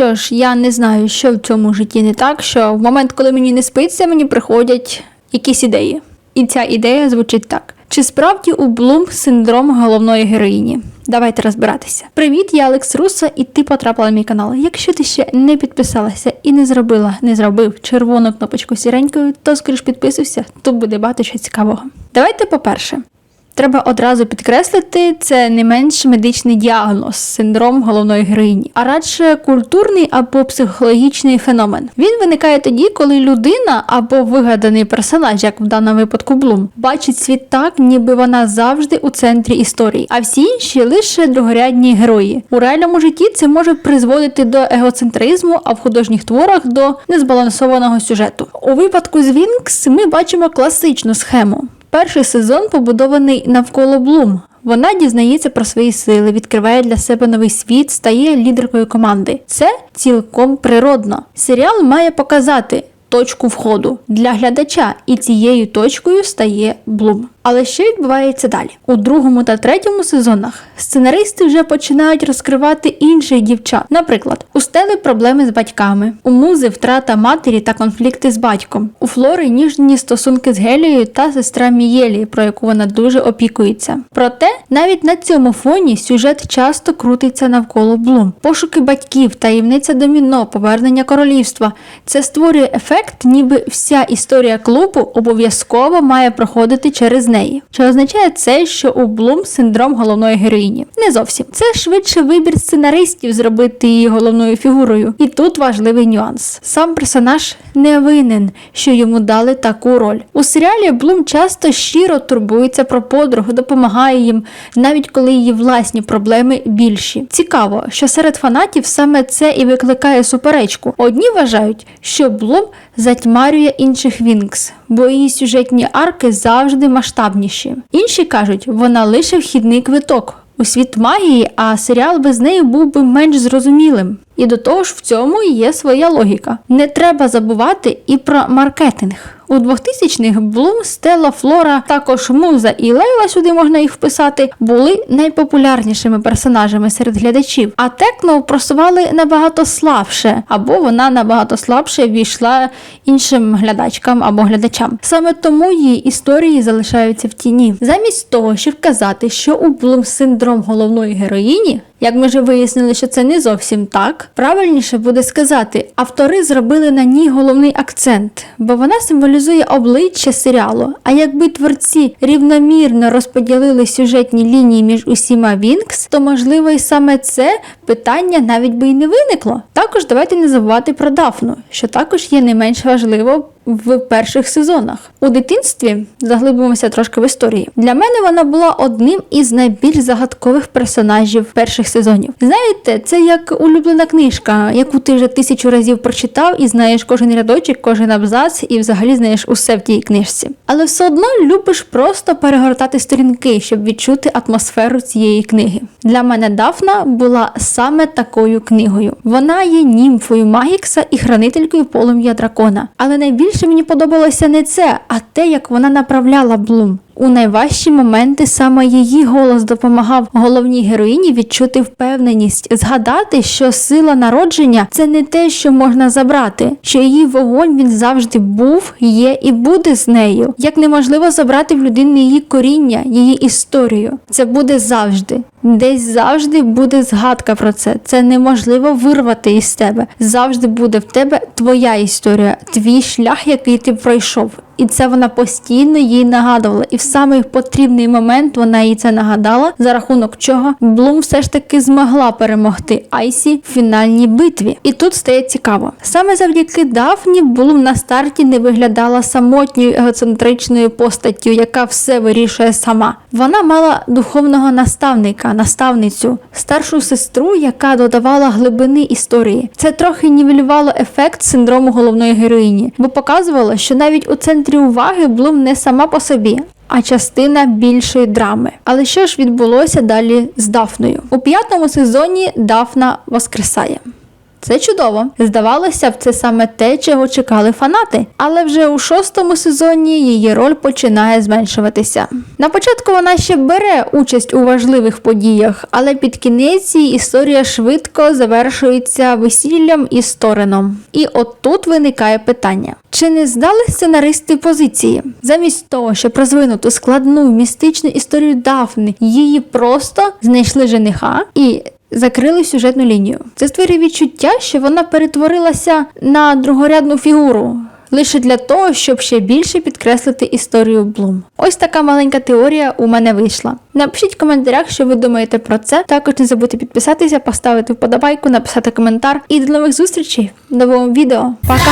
що ж, я не знаю, що в цьому житті не так, що в момент, коли мені не спиться, мені приходять якісь ідеї. І ця ідея звучить так: чи справді у Блум синдром головної героїні? Давайте розбиратися. Привіт, я Алекс Руссо, і ти потрапила на мій канал. Якщо ти ще не підписалася і не зробила, не зробив червону кнопочку сіренькою, то скоріш підписуйся, тут буде багато чого цікавого. Давайте по-перше. Треба одразу підкреслити, це не менш медичний діагноз, синдром головної героїні, а радше культурний або психологічний феномен. Він виникає тоді, коли людина або вигаданий персонаж, як в даному випадку Блум, бачить світ так, ніби вона завжди у центрі історії, а всі інші лише другорядні герої. У реальному житті це може призводити до егоцентризму, а в художніх творах до незбалансованого сюжету. У випадку з Вінкс ми бачимо класичну схему. Перший сезон побудований навколо Блум. Вона дізнається про свої сили, відкриває для себе новий світ, стає лідеркою команди. Це цілком природно. Серіал має показати точку входу для глядача, і цією точкою стає Блум. Але що відбувається далі? У другому та третьому сезонах сценаристи вже починають розкривати інших дівчат. Наприклад, у Стели проблеми з батьками, у музи втрата матері та конфлікти з батьком, у Флори ніжні стосунки з Гелією та сестра Мієлі, про яку вона дуже опікується. Проте навіть на цьому фоні сюжет часто крутиться навколо Блум. Пошуки батьків, таємниця доміно, повернення королівства. Це створює ефект, ніби вся історія клубу обов'язково має проходити через неї. Чи означає це, що у Блум синдром головної героїні? Не зовсім. Це швидше вибір сценаристів зробити її головною фігурою. І тут важливий нюанс. Сам персонаж не винен, що йому дали таку роль. У серіалі Блум часто щиро турбується про подруг, допомагає їм, навіть коли її власні проблеми більші. Цікаво, що серед фанатів саме це і викликає суперечку. Одні вважають, що Блум затьмарює інших Вінкс, бо її сюжетні арки завжди масштабніші. Інші кажуть, вона лише вхідний квиток у світ магії, а серіал без неї був би менш зрозумілим. І до того ж в цьому є своя логіка. Не треба забувати і про маркетинг. У 2000-х Блум, Стелла, Флора, також Муза і Лейла, сюди можна їх вписати, були найпопулярнішими персонажами серед глядачів. А Текно просували набагато слабше, або вона набагато слабше війшла іншим глядачкам або глядачам. Саме тому її історії залишаються в тіні. Замість того, щоб казати, що у Блум синдром головної героїні. Як ми вже вияснили, що це не зовсім так, правильніше буде сказати, автори зробили на ній головний акцент, бо вона символізує обличчя серіалу. А якби творці рівномірно розподілили сюжетні лінії між усіма Вінкс, то можливо і саме це питання навіть би і не виникло. Також давайте не забувати про Дафну, що також є не менш важливо в перших сезонах. У дитинстві заглибимося трошки в історії. Для мене вона була одним із найбільш загадкових персонажів перших сезонів. Знаєте, це як улюблена книжка, яку ти вже тисячу разів прочитав і знаєш кожен рядочок, кожен абзац, і взагалі знаєш усе в тій книжці. Але все одно любиш просто перегортати сторінки, щоб відчути атмосферу цієї книги. Для мене Дафна була саме такою книгою. Вона є німфою Магікса і хранителькою полум'я дракона. Але найбільше мені подобалося не це, а те, як вона направляла Блум. У найважчі моменти саме її голос допомагав головній героїні відчути впевненість, згадати, що сила народження це не те, що можна забрати, що її вогонь він завжди був, є і буде з нею. Як неможливо забрати в людини її коріння, її історію. Це буде завжди. Десь завжди буде згадка про це. Це неможливо вирвати із тебе. Завжди буде в тебе твоя історія, твій шлях, який ти пройшов. І це вона постійно їй нагадувала. І в самий потрібний момент вона їй це нагадала, за рахунок чого Блум все ж таки змогла перемогти Айсі в фінальній битві. І тут стає цікаво. Саме завдяки Дафні Блум на старті не виглядала самотньою егоцентричною постаттю, яка все вирішує сама. Вона мала духовного наставника, наставницю, старшу сестру, яка додавала глибини історії. Це трохи нівелювало ефект синдрому головної героїні, бо показувало, що навіть у центрі уваги Блум не сама по собі. А частина більшої драми. Але що ж відбулося далі з Дафною? У п'ятому сезоні Дафна воскресає. Це чудово. Здавалося б, це саме те, чого чекали фанати. Але вже у шостому сезоні її роль починає зменшуватися. На початку вона ще бере участь у важливих подіях, але під кінець її історія швидко завершується весіллям із Тореном. І от тут виникає питання: чи не здали сценаристи позиції? Замість того, щоб розвинути складну містичну історію Дафни, її просто знайшли жениха і закрили сюжетну лінію. Це створює відчуття, що вона перетворилася на другорядну фігуру. Лише для того, щоб ще більше підкреслити історію Блум. Ось така маленька теорія у мене вийшла. Напишіть в коментарях, що ви думаєте про це. Також не забудьте підписатися, поставити вподобайку, написати коментар. І до нових зустрічей в новому відео. Пока!